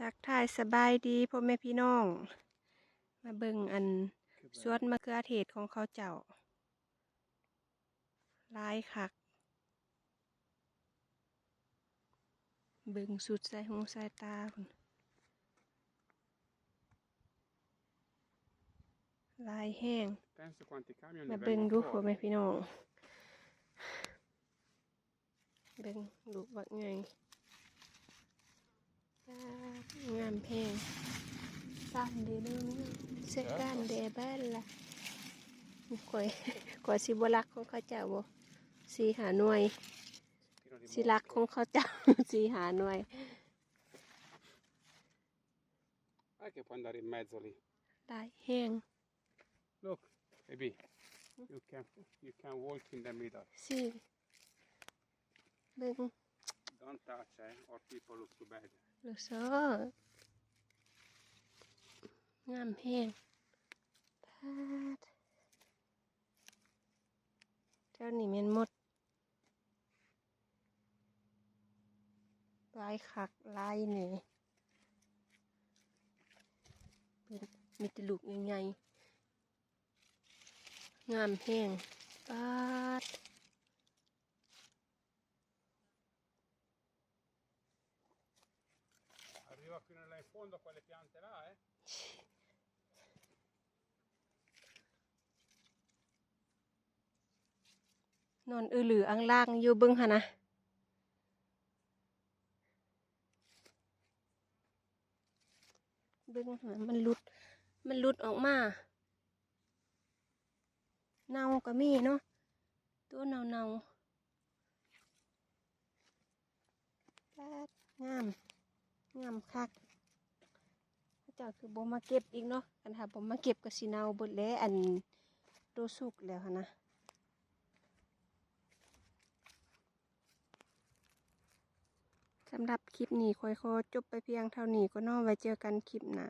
ทักทายสบายดีพ่อแม่พี่น้อง มาเบิ่งอันสวนมะเขือเทศของเขาเจ้าหลายคัก เบิ่งสุดใส่หูใส่ตาพุ่นหลายแห้ง Penso quanti camion มา ne เบิ่ง vengono ดูพ่อ fuori. แม่พี่น้อง เบิ่งลูกบักไง งามเพลงก้านเดนึงเสื้อก้านเดบ้านละข่อยข่อยสิบรักของเขาเจ้าบ่สีหาหน่วย Pieno di สิรัก mosche. ของเขาเจ้าสีหาหน่วย Dai che può andare in mezzo lì. ได้แห้ง Look, baby. You can, you can walk in the middle. สิเบิ่ง Don't touch, eh, or people look too bad. ลูกซองามแห้งพาดเจ้านี่แม่นหมดลายคักลายนี่เป็นมีตลูกใหญ่ๆงามแห้งปาด Arriva fino là in fondo a quelle piante là, eh. นอนอือหรืออังล่างอยู่เบึงหะนะเบึงหะนะมันหลุด มันหลุดออกมา เน่าก็มีเนาะ ตัวเน่าเน่าแปดงาม งามคักพระเจ้าคือบ่มาเก็บอีกเนาะอันหาบ่มาเก็บก็สิเนาเบิดแล้วอันโดสุกแล้วนะสำหรับคลิปนี้ค่อยขอจบไปเพียงเท่านี้ก็น่อไว้เจอกันคลิปหน้า